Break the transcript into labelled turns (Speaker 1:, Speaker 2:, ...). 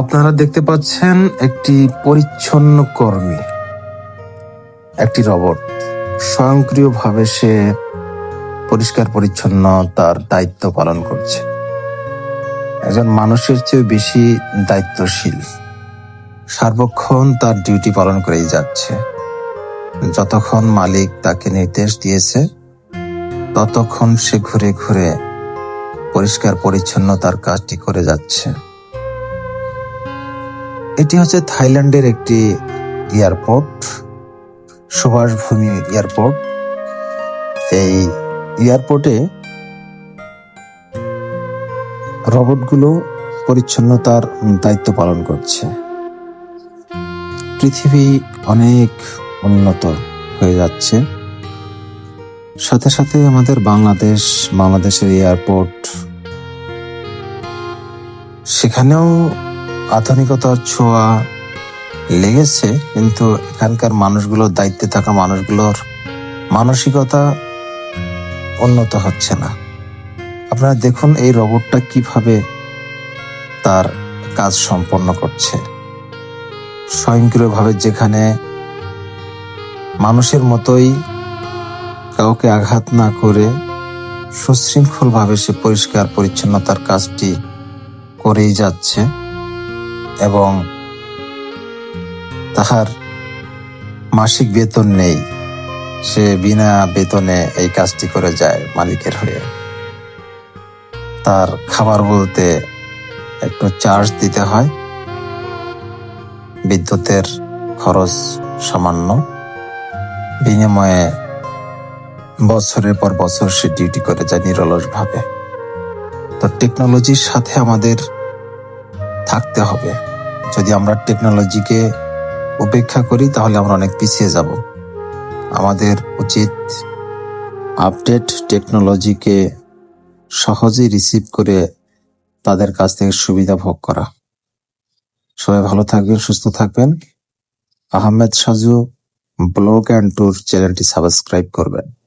Speaker 1: আপনারা দেখতে পাচ্ছেন একটি পরিচ্ছন্ন কর্মী, একটি রবট। স্বয়ংক্রিয়ভাবে সে পরিষ্কার পরিচ্ছন্ন তার দায়িত্ব পালন করছে। একজন মানুষের চেয়ে বেশি দায়িত্বশীল। সার্বক্ষণ তার ডিউটি পালন করেই যাচ্ছে। যতক্ষণ মালিক তাকে নির্দেশ দিয়েছে, ততক্ষণ সে ঘুরে ঘুরে পরিষ্কার পরিচ্ছন্ন তার কাজটি করে যাচ্ছে। এটি হচ্ছে থাইল্যান্ডের একটি এয়ারপোর্ট, সুভাষভূমি এয়ারপোর্ট। এই এয়ারপোর্টে রবটগুলো পরিচ্ছন্নতার দায়িত্ব পালন করছে। পৃথিবী অনেক উন্নত হয়ে যাচ্ছে। সাথে সাথে আমাদের বাংলাদেশ, বাংলাদেশের এয়ারপোর্ট, সেখানেও আধুনিকতার ছোঁয়া লেগেছে, কিন্তু এখানকার মানুষগুলোর দায়িত্বে থাকা মানুষগুলোর মানসিকতা উন্নত হচ্ছে না। আপনারা দেখুন এই রোবটটা কীভাবে তার কাজ সম্পন্ন করছে। স্বয়ংক্রিয়ভাবে যেখানে মানুষের মতোই কাউকে আঘাত না করে সুশৃঙ্খলভাবে সে পরিষ্কার পরিচ্ছন্নতার কাজটি করেই যাচ্ছে। এবং তাহার মাসিক বেতন নেই। সে বিনা বেতনে এই কাজটি করে যায় মালিকের হয়ে। তার খাবার বলতে একটু চার্জ দিতে হয়। বিদ্যুতের খরচ সামান্য। বিনিময়ে বছরের পর বছর সে ডিউটি করে যায় নিরলস ভাবে তো টেকনোলজির সাথে আমাদের থাকতে হবে। যদি আমরা টেকনোলজিকে উপেক্ষা করি, তাহলে আমরা অনেক পিছিয়ে যাব। আমাদের উচিত আপডেট টেকনোলজিকে সহজেই রিসিভ করে তাদের কাছ থেকে সুবিধা ভোগ করা। সবাই ভালো থাকবেন, সুস্থ থাকবেন। Ahmed Saju, blog and tour চ্যানেলটি সাবস্ক্রাইব করবেন।